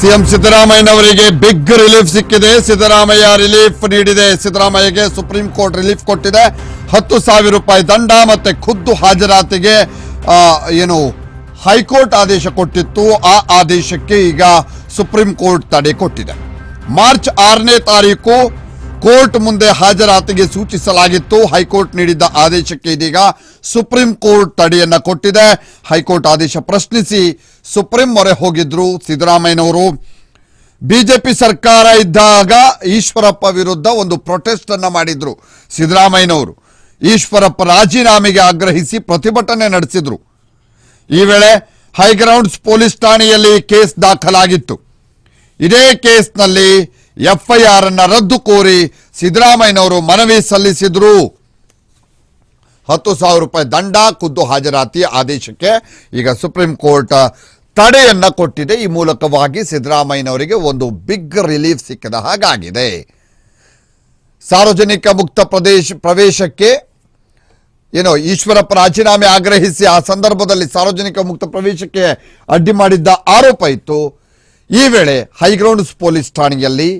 CM ಸಿದ್ದರಾಮಯ್ಯನವರಿಗೆ big relief ಸಿಕ್ಕಿದೆ. Siddaramaiah relief ನೀಡಿದೆ. ಸಿದ್ದರಾಮಯ್ಯಗೆ supreme court relief ಕೊಟ್ಟಿದೆ. ಹತ್ತು ಸಾವಿರ ರೂಪಾಯಿ ದಂಡ ಮತ್ತೆ ಖುದ್ದು ಹಾಜರಾತಿಗೆ ಏನು, ಹೈಕೋರ್ಟ್ ಆದೇಶ ಕೊಟ್ಟಿತ್ತು. ಆ ಆದೇಶಕ್ಕೆ ಈಗ ಸುಪ್ರೀಂ ಕೋರ್ಟ್ ತಡೆ ಕೊಟ್ಟಿದೆ. ಮಾರ್ಚ್ ಆರನೇ ತಾರೀಕು ಕೋರ್ಟ್ ಮುಂದೆ ಹಾಜರಾತಿಗೆ ಸೂಚಿಸಲಾಗಿತ್ತು. ಹೈಕೋರ್ಟ್ ನೀಡಿದ್ದ ಆದೇಶಕ್ಕೆ ಇದೀಗ ಸುಪ್ರೀಂ ಕೋರ್ಟ್ ತಡೆಯನ್ನ ಕೊಟ್ಟಿದೆ. ಹೈಕೋರ್ಟ್ ಆದೇಶ ಪ್ರಶ್ನಿಸಿ ಸುಪ್ರೀಂ ಮೊರೆ ಹೋಗಿದ್ರು ಸಿದ್ದರಾಮಯ್ಯನವರು. ಬಿಜೆಪಿ ಸರ್ಕಾರ ಇದ್ದಾಗ ಈಶ್ವರಪ್ಪ ವಿರುದ್ಧ ಒಂದು ಪ್ರೊಟೆಸ್ಟ್ ಅನ್ನ ಮಾಡಿದ್ರು ಸಿದ್ದರಾಮಯ್ಯನವರು. ಈಶ್ವರಪ್ಪ ರಾಜೀನಾಮೆಗೆ ಆಗ್ರಹಿಸಿ ಪ್ರತಿಭಟನೆ ನಡೆಸಿದ್ರು. ಈ ವೇಳೆ ಹೈಗ್ರೌಂಡ್ಸ್ ಪೊಲೀಸ್ ಠಾಣೆಯಲ್ಲಿ ಕೇಸ್ ದಾಖಲಾಗಿತ್ತು. ಇದೇ ಕೇಸ್ನಲ್ಲಿ ಎಫ್ಐಆರ್ ಅನ್ನ ರದ್ದು ಕೋರಿ ಸಿದ್ದರಾಮಯ್ಯನವರು ಮನವಿ ಸಲ್ಲಿಸಿದ್ರು. ಹತ್ತು ಸಾವಿರ ರೂಪಾಯಿ ದಂಡ, ಖುದ್ದು ಹಾಜರಾತಿ ಆದೇಶಕ್ಕೆ ಈಗ ಸುಪ್ರೀಂ ಕೋರ್ಟ್ ತಡೆಯನ್ನ ಕೊಟ್ಟಿದೆ. ಈ ಮೂಲಕವಾಗಿ ಸಿದ್ದರಾಮಯ್ಯನವರಿಗೆ ಒಂದು ಬಿಗ್ ರಿಲೀಫ್ ಸಿಕ್ಕಿದ ಹಾಗಾಗಿದೆ. ಸಾರ್ವಜನಿಕ ಮುಕ್ತ ಪ್ರದೇಶ ಪ್ರವೇಶಕ್ಕೆ, ಏನೋ ಈಶ್ವರಪ್ಪ ರಾಜೀನಾಮೆ ಆಗ್ರಹಿಸಿ ಆ ಸಂದರ್ಭದಲ್ಲಿ ಸಾರ್ವಜನಿಕ ಮುಕ್ತ ಪ್ರವೇಶಕ್ಕೆ ಅಡ್ಡಿ ಮಾಡಿದ್ದ ಆರೋಪ ಇತ್ತು. ಈ ವೇಳೆ ಹೈಗ್ರೌಂಡ್ಸ್ ಪೊಲೀಸ್ ಠಾಣೆಯಲ್ಲಿ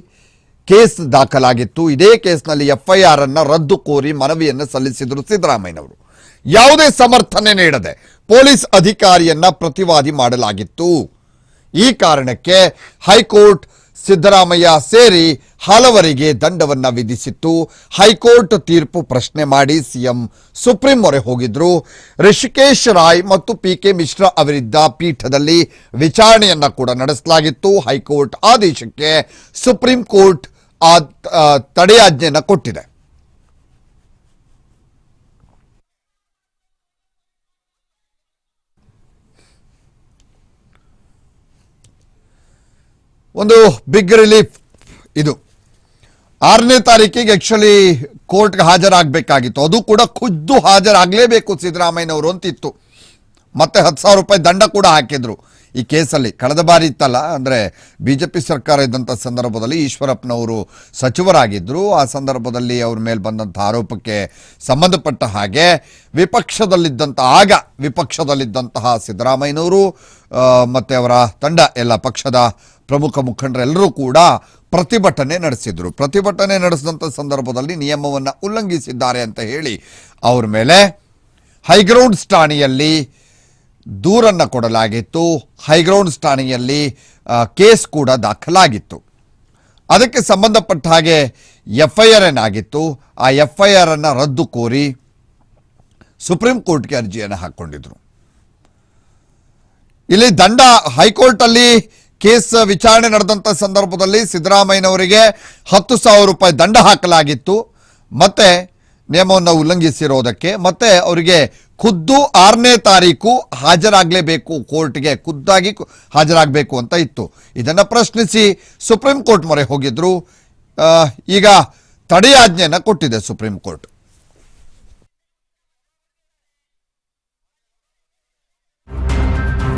ಕೇಸ್ ದಾಖಲಾಗಿತ್ತು. ಇದೇ ಕೇಸ್ನಲ್ಲಿ ಎಫ್ಐಆರ್ ಅನ್ನ ರದ್ದು ಕೋರಿ ಮನವಿಯನ್ನು ಸಲ್ಲಿಸಿದರು ಸಿದ್ದರಾಮಯ್ಯನವರು. ಯಾವುದೇ ಸಮರ್ಥನೆ ನೀಡದೆ ಪೊಲೀಸ್ ಅಧಿಕಾರಿಯನ್ನ ಪ್ರತಿವಾದಿ ಮಾಡಲಾಗಿತ್ತು. ಈ ಕಾರಣಕ್ಕೆ ಹೈಕೋರ್ಟ್ ಸಿದ್ದರಾಮಯ್ಯ ಸೇರಿ ಹಲವರಿಗೆ ದಂಡವನ್ನ ವಿಧಿಸಿತ್ತು. ಹೈಕೋರ್ಟ್ ತೀರ್ಪು ಪ್ರಶ್ನೆ ಮಾಡಿ ಸಿಎಂ ಸುಪ್ರೀಂ ಮೊರೆ ಹೋಗಿದ್ರು. ರಿಷಿಕೇಶ್ ರಾಯ್ ಮತ್ತು ಪಿ ಕೆ ಮಿಶ್ರಾ ಅವರಿದ್ದ ಪೀಠದಲ್ಲಿ ವಿಚಾರಣೆಯನ್ನ ಕೂಡ ನಡೆಸಲಾಗಿತ್ತು. ಹೈಕೋರ್ಟ್ ಆದೇಶಕ್ಕೆ ಸುಪ್ರೀಂ ಕೋರ್ಟ್ ಆ ತಡೆಯಾಜ್ಞೆಯನ್ನು ಕೊಟ್ಟಿದೆ. ಒಂದು ಬಿಗ್ ರಿಲೀಫ್ ಇದು. ಆರನೇ ತಾರೀಕಿಗೆ ಆ್ಯಕ್ಚುಲಿ ಕೋರ್ಟ್ಗೆ ಹಾಜರಾಗಬೇಕಾಗಿತ್ತು. ಅದು ಕೂಡ ಖುದ್ದು ಹಾಜರಾಗಲೇಬೇಕು ಸಿದ್ದರಾಮಯ್ಯನವರು ಅಂತಿತ್ತು. ಮತ್ತೆ ಹತ್ತು ಸಾವಿರ ರೂಪಾಯಿ ದಂಡ ಕೂಡ ಹಾಕಿದ್ರು. ಈ ಕೇಸಲ್ಲಿ ಕಳೆದ ಬಾರಿ ಇತ್ತಲ್ಲ, ಅಂದರೆ ಬಿ ಜೆ ಪಿ ಸರ್ಕಾರ ಇದ್ದಂಥ ಸಂದರ್ಭದಲ್ಲಿ ಈಶ್ವರಪ್ಪನವರು ಸಚಿವರಾಗಿದ್ದರು ಆ ಸಂದರ್ಭದಲ್ಲಿ ಅವ್ರ ಮೇಲೆ ಬಂದಂಥ ಆರೋಪಕ್ಕೆ ಸಂಬಂಧಪಟ್ಟ ಹಾಗೆ ವಿಪಕ್ಷದಲ್ಲಿದ್ದಂಥ ಆಗ ವಿಪಕ್ಷದಲ್ಲಿದ್ದಂತಹ ಸಿದ್ದರಾಮಯ್ಯನವರು ಮತ್ತು ಅವರ ತಂಡ ಎಲ್ಲ ಪಕ್ಷದ ಪ್ರಮುಖ ಮುಖಂಡರೆಲ್ಲರೂ ಕೂಡ ಪ್ರತಿಭಟನೆ ನಡೆಸಿದ್ರು. ಪ್ರತಿಭಟನೆ ನಡೆಸಿದಂಥ ಸಂದರ್ಭದಲ್ಲಿ ನಿಯಮವನ್ನು ಉಲ್ಲಂಘಿಸಿದ್ದಾರೆ ಅಂತ ಹೇಳಿ ಅವ್ರ ಮೇಲೆ ಹೈಗ್ರೌಂಡ್ಸ್ ಠಾಣೆಯಲ್ಲಿ ದೂರನ್ನು ಕೊಡಲಾಗಿತ್ತು. ಹೈಗ್ರೌಂಡ್ಸ್ ಠಾಣೆಯಲ್ಲಿ ಕೇಸ್ ಕೂಡ ದಾಖಲಾಗಿತ್ತು. ಅದಕ್ಕೆ ಸಂಬಂಧಪಟ್ಟ ಹಾಗೆ ಎಫ್ ಐ ಆರ್ ಏನಾಗಿತ್ತು ಆ ಎಫ್ ಐ ಆರ್ ಅನ್ನು ರದ್ದು ಕೋರಿ ಸುಪ್ರೀಂ ಕೋರ್ಟ್ಗೆ ಅರ್ಜಿಯನ್ನು ಹಾಕ್ಕೊಂಡಿದ್ರು. ಇಲ್ಲಿ ದಂಡ ಹೈಕೋರ್ಟಲ್ಲಿ ಕೇಸ್ ವಿಚಾರಣೆ ನಡೆದಂಥ ಸಂದರ್ಭದಲ್ಲಿ ಸಿದ್ದರಾಮಯ್ಯನವರಿಗೆ ಹತ್ತು ಸಾವಿರ ರೂಪಾಯಿ ದಂಡ ಹಾಕಲಾಗಿತ್ತು. ಮತ್ತೆ ನಿಯಮವನ್ನು ಉಲ್ಲಂಘಿಸಿರೋದಕ್ಕೆ ಮತ್ತೆ ಅವರಿಗೆ ಖುದ್ದು ಆರನೇ ತಾರೀಕು ಹಾಜರಾಗಲೇಬೇಕು, ಕೋರ್ಟ್ಗೆ ಖುದ್ದಾಗಿ ಹಾಜರಾಗಬೇಕು ಅಂತ ಇತ್ತು. ಇದನ್ನು ಪ್ರಶ್ನಿಸಿ ಸುಪ್ರೀಂ ಕೋರ್ಟ್ ಮೊರೆ ಹೋಗಿದ್ರು. ಈಗ ತಡೆಯಾಜ್ಞೆಯನ್ನು ಕೊಟ್ಟಿದೆ ಸುಪ್ರೀಂ ಕೋರ್ಟ್.